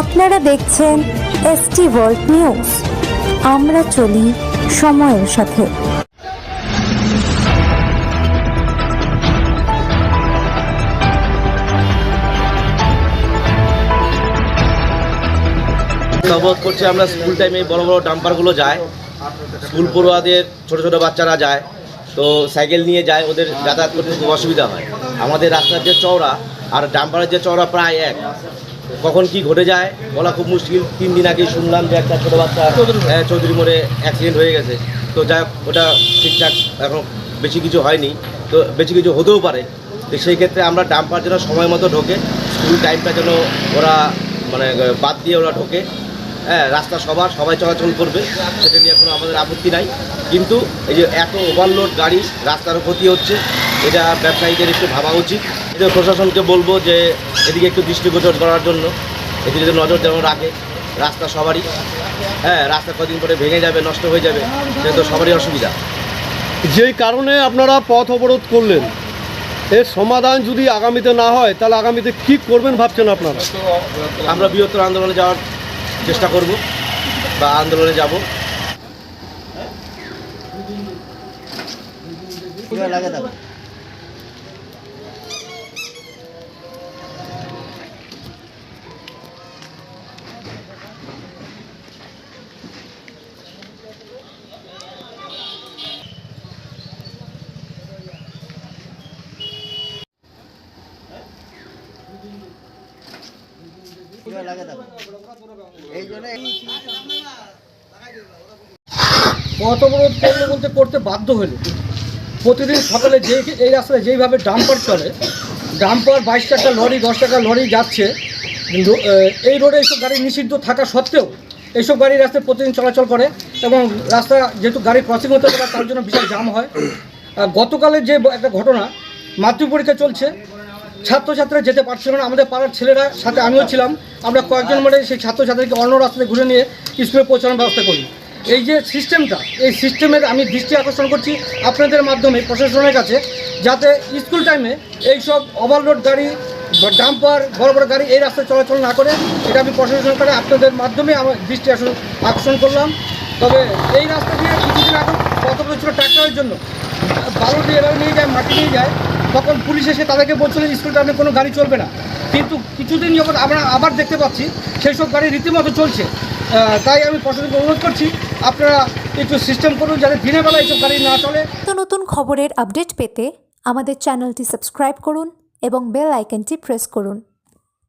আপনারা দেখছেন ST world news. আমরা চলি সময়ের সাথে। অবরোধ করছে আমরা স্কুল টাইমে বড় বড় ডাম্পারগুলো যায়। স্কুল পড়ুয়াদের, ছোট ছোট বাচ্চারা যায়। তো সাইকেল নিয়ে যায়, ওদের যাতায়াত করতে খুব অসুবিধা হয়। আমাদের রাস্তার যে চওড়া আর ডাম্পারের যে চওড়া প্রায় এক। কখন কি ঘটে যায় বলা খুব মুশকিল। তিন দিন আগে শুনলাম যে একটা ছোটো বাচ্চা হ্যাঁ, চৌধুরী মোড়ে অ্যাক্সিডেন্ট হয়ে গেছে। তো যাই হোক ওটা ঠিকঠাক এখন বেশি কিছু হয়নি। তো বেশি কিছু হতেও পারে। তো সেই ক্ষেত্রে আমরা ডাম্পার যেন সময় মতো ঢোকে স্কুল টাইমটা যেন ওরা মানে বাদ দিয়ে ওরা ঢোকে। হ্যাঁ রাস্তা সবার সবাই চলাচল করবে সেটা নিয়ে কোনো আমাদের আপত্তি নাই। কিন্তু এই যে এত ওভারলোড গাড়ি রাস্তারও ক্ষতি হচ্ছে এটা ব্যবসায়ীদের একটু ভাবা উচিত। এটা প্রশাসনকে বলব যে এদিকে একটু দৃষ্টিগোচর করার জন্য। এদিকে যদি নজর যেমন রাখে রাস্তা সবারই হ্যাঁ রাস্তা কদিন পরে ভেঙে যাবে নষ্ট হয়ে যাবে সেটা তো সবারই অসুবিধা। যেই কারণে আপনারা পথ অবরোধ করলেন এর সমাধান যদি আগামীতে না হয় তাহলে আগামীতে কি করবেন ভাবছেন আপনারা? আমরা বৃহত্তর আন্দোলনে যাওয়ার চেষ্টা করব বা আন্দোলনে যাব। বলতে করতে বাধ্য হলো প্রতিদিন সকালে যে এই রাস্তায় যেইভাবে ডাম্পার চলে, ডাম্পার বাইশ টাকা লরি, দশ টাকা লরি যাচ্ছে এই রোডে এইসব গাড়ি নিষিদ্ধ থাকা সত্ত্বেও এইসব গাড়ি রাস্তায় প্রতিদিন চলাচল করে এবং রাস্তা যেহেতু গাড়ি ক্রসিং হতে পারে, তার জন্য বিশাল জাম হয়। গতকালের যে একটা ঘটনা মাতৃ পরীক্ষা চলছে ছাত্রছাত্রীরা যেতে পারছিল না, আমাদের পাড়ার ছেলেরা সাথে আমিও ছিলাম। আমরা কয়েকজন মিলে সেই ছাত্রছাত্রীকে অন্য রাস্তাতে ঘুরে নিয়ে স্কুলে পৌঁছানোর ব্যবস্থা করি। এই যে সিস্টেমটা, এই সিস্টেমের আমি দৃষ্টি আকর্ষণ করছি আপনাদের মাধ্যমে, প্রশাসনের কাছে, যাতে স্কুল টাইমে এইসব ওভারলোড গাড়ি ডাম্পার বড় বড় গাড়ি এই রাস্তায় চলাচল না করে, এটা আমি প্রশাসনের কাছে আপনাদের মাধ্যমে আমার দৃষ্টি আকর্ষণ- আকর্ষণ করলাম। তবে এই রাস্তা দিয়ে কিছুদিন এখন কত ছিল ট্র্যাক্টরের জন্য? বালু দিয়ে এভাবে নিয়ে যায়, মাটি নিয়ে যায় তখন পুলিশ এসে তাদেরকে বলছিল স্কুল টাইমে কোনো গাড়ি চলবে না। কিন্তু কিছুদিন যখন আমরা আবার দেখতে পাচ্ছি, সেই সব গাড়ি রীতিমতো চলছে। তাই আমি প্রশাসনকে অনুরোধ করছি, আপনারা একটু সিস্টেম করুন যাতে দিনের বেলা এইসব গাড়ি না চলে। তো নতুন খবরের আপডেট পেতে আমাদের চ্যানেলটি সাবস্ক্রাইব করুন এবং বেল আইকনটি প্রেস করুন।